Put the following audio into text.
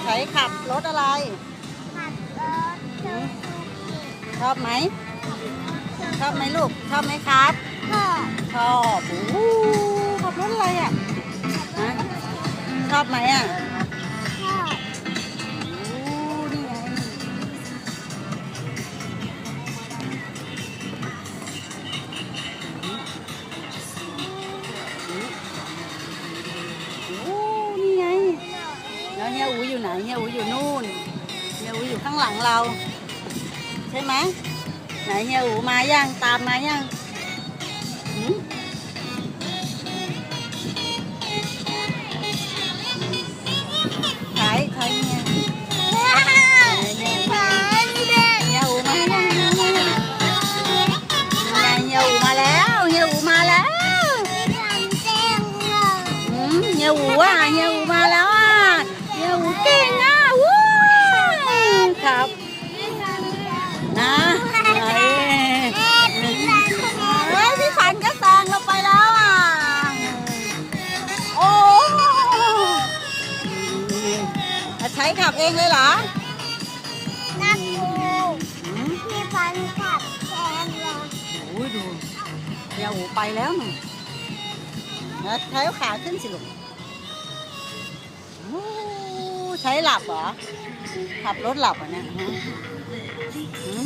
ถอะไร ขับรถซูซูกิชอบไหม ชอบไหมลูก ชอบไหมครับพ่อชอบโอ้โหขับรถอะไรอะฮะชอบไหมอะ ฮียอูอยู่ไหนเฮียอูอยู่นู่นเฮียอูอยู่ข้างหลังเรา ใช่ไหมไหนเฮียอูมายังตามมายังขายขายเฮียไปเด็กเฮียอูมายังเฮียอูมายังไงเฮียอูมาแล้ว ขับเองเลยเหรอ นักกูอืมพี่ฟันขับแทนเลยโอ้ยดูเดี๋ยวหูไปแล้วหนูแล้วใช้ขาขึ้นสิลูกโอ้ใช้หลับเหรอ ขับรถหลับอะเนี่ยฮะหืม